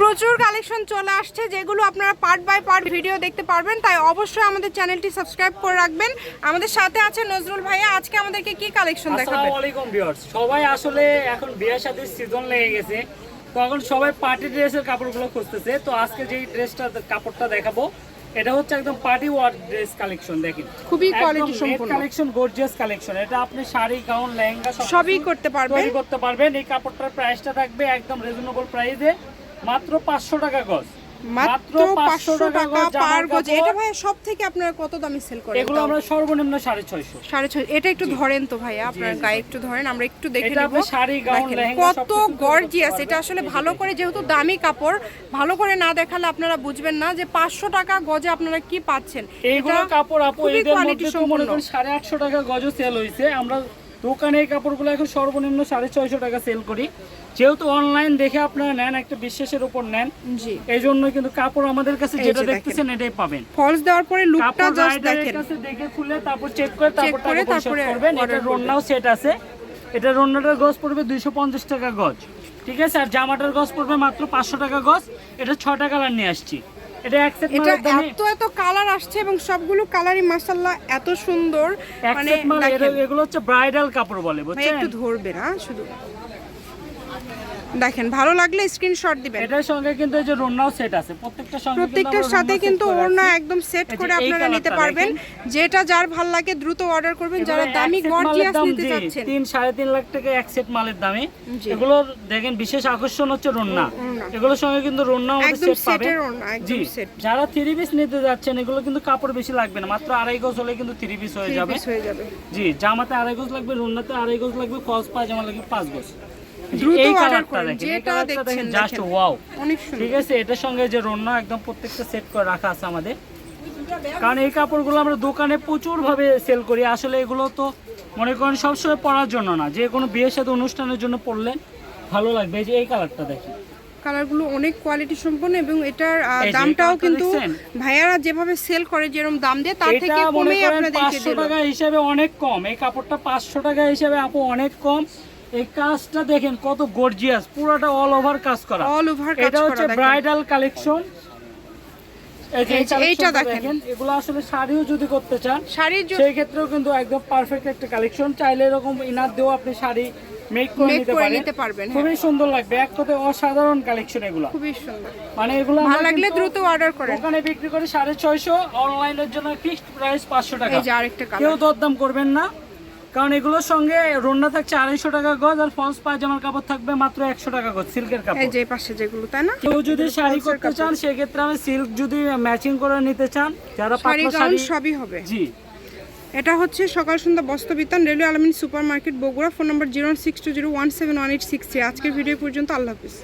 প্রচুর কালেকশন চলে আসছে যেগুলো আপনারা পার্ট বাই পার্ট ভিডিও দেখতে পারবেন। তাই অবশ্যই আমাদের চ্যানেলটি সাবস্ক্রাইব করে রাখবেন। আমাদের সাথে আছে নজরুল ভাইয়া। আজকে আমাদেরকে কি কালেকশন দেখাবেন? আসসালামু আলাইকুম ভিউয়ার্স সবাই আসলে এখন বিয়ে শাদীর সিজন লেগে গেছে। তো এখন সবাই পার্টি ড্রেসের কাপড়গুলো খুঁজতেছে। তো আজকে যেই ড্রেসটা কাপড়টা দেখাবো এটা হচ্ছে একদম পার্টি ওয়ার ড্রেস কালেকশন দেখেন। খুবই কোয়ালিটি সম্পূর্ণ। কালেকশন গর্জিয়াস কালেকশন এটা আপনি শাড়ি গাউন লেহেঙ্গা সবই করতে পারবেন। করতে পারবেন। এই কাপড়টার প্রাইসটা থাকবে একদম রিজনেবল প্রাইসে মাত্র 500 টাকা গজ। মাত্র পাঁচশো টাকা পার গজ। এটা ভাইয়া সব থেকে আপনারা কত দামে সেল করেন? এগুলো আমরা সর্বনিম্ন 650 সাড়ে ছয় এটা একটু ধরেন তো ভাইয়া আপনার গায়ে একটু ধরেন আমরা একটু দেখে নেব। শাড়ি, গাউন, লেহেঙ্গা কত গর্জিয়াস এটা আসলে ভালো করে যেহেতু দামি কাপড় ভালো করে না দেখালে আপনারা বুঝবেন না যে পাঁচশো টাকা গজে আপনারা কি পাচ্ছেন। এইগুলো কাপড় আপু এদের মধ্যে তো মনে করেন সাড়ে আটশো টাকা গজ সেল হয়েছে আমরা দোকানে এই কাপড়গুলো এখন সর্বনিম্ন সাড়ে ছয়শো টাকা সেল করি। যেহেতু অনলাইন দেখে আপনারা নেন একটা বিশ্বাসের উপর নেন এই জন্য কিন্তু কাপড় আমাদের কাছে যেটা দেখতেছেন এটাই পাবেন। ফলস দেওয়ার পরে লুকটা জাস্ট দেখেন। কাছে দেখে খুলে তারপর চেক করে তারপর করে টাকা তারপরে করবেন। এটা। রন্নাও সেট আছে। এটা রন্নাটার গজ পড়বে দুইশো পঞ্চাশ টাকা গজ। ঠিক আছে? আর জামাটার গজ পড়বে মাত্র পাঁচশো টাকা গজ। এটা ছটা কালার নিয়ে আসছি। এটা এটা এত এত কালার আসছে এবং সবগুলো কালারই মাশাআল্লাহ এত সুন্দর। মানে এগুলো হচ্ছে ব্রাইডাল কাপড় বলে বুঝছেন একটু ধরবে না শুধু। দেখেন ভালো লাগলে স্ক্রিনশট দিবেন। এটার সঙ্গে কিন্তু এই যে রন্নাও সেট আছে। প্রত্যেকটার সঙ্গে প্রত্যেকটার সাথে কিন্তু ওড়না একদম সেট করে আপনারা নিতে পারবেন। যেটা যার ভালো লাগে দ্রুত অর্ডার করবেন। যারা দামি গর্জিয়াস নিতে চাচ্ছেন। তিন সাড়ে তিন লাখ টাকা এক সেট মালের দামে। জি। এগুলোর দেখেন বিশেষ আকর্ষণ হচ্ছে রন্না। এগুলোর সঙ্গে কিন্তু রন্না আমাদের সেট ওড়না একদম সেট যারা থ্রি পিস নিতে যাচ্ছেন এগুলো কিন্তু কাপড় বেশি লাগবে না। মাত্র আড়াই গজ হলে কিন্তু থ্রি পিস হয়ে যাবে। হয়ে যাবে। জি জামাতে আড়াই গজ লাগবে রন্নাতে আড়াই গজ লাগবে ফলস পায়জামা লাগবে পাঁচ গজ। দ্রুত এই order কালারটা করেন, দেখেন এই যেটা দেখছেন জাস্ট ওয়াও অনেক সুন্দর। ঠিক আছে এটার সঙ্গে যে রন্না একদম প্রত্যেকটা সেট করে রাখা আছে আমাদের। কারণ এই কাপড়গুলো আমরা দোকানে প্রচুর ভাবে সেল করি। আসলে এগুলো তো মনে করেন সবসময় পরার জন্য না। যে কোনো বিয়ের সাথে অনুষ্ঠানের জন্য পরলে ভালো লাগবে। এই যে এই কালারটা দেখি কালারগুলো অনেক কোয়ালিটি সম্পন্ন এবং এটার দামটাও কিন্তু? ভাইয়ারা যেভাবে সেল করে যেরকম দাম দেয় তার থেকে পাঁচশো টাকা হিসেবে অনেক কম। এই কাপড়টা পাঁচশো টাকা হিসাবে আপু অনেক কম। এই কাজটা দেখেন কত গর্জিয়াস পুরোটা অল ওভার কাজ করা। অল ওভার কাজ এটা হচ্ছে ব্রাইডাল কালেকশন এইটা দেখেন। এগুলো আসলে শাড়িও যদি করতে চান শাড়ির সেই ক্ষেত্রেও কিন্তু একদম পারফেক্ট একটা কালেকশন চাইলে এরকম ইনার দিয়েও আপনি শাড়ি মেক করে নিতে পারবেন, হ্যাঁ। খুবই সুন্দর লাগবে এক কথায় অসাধারণ কালেকশন এগুলো। খুবই সুন্দর। মানে এগুলো ভালো লাগলে দ্রুত অর্ডার করেন। দোকানে বিক্রি করি সাড়ে ছয়শো অনলাইনের জন্য ফিক্সড প্রাইস পাঁচশো টাকা। এই যে আরেকটা কেউ দরদাম করবেন না। কারণ এগুলোর সঙ্গে রন্না থাকছে আড়াইশো টাকা গজ আর ফলস পায়জামার কাপড় থাকবে মাত্র একশো টাকা গজ সিল্কের এই কাপড় যে পাশে যেগুলো তাই না? কেউ যদি শাড়ি করতে চান সেক্ষেত্রে আমি সিল্ক যদি ম্যাচিং করে নিতে চান যারা শাড়ি সবই হবে। জি। এটা হচ্ছে সকাল সন্ধ্যা বস্ত্রবিতান railway Almin super market Bogura phone number zero six two zero one seven one eight six আজকের ভিডিও পর্যন্ত আল্লাহ হাফিজ।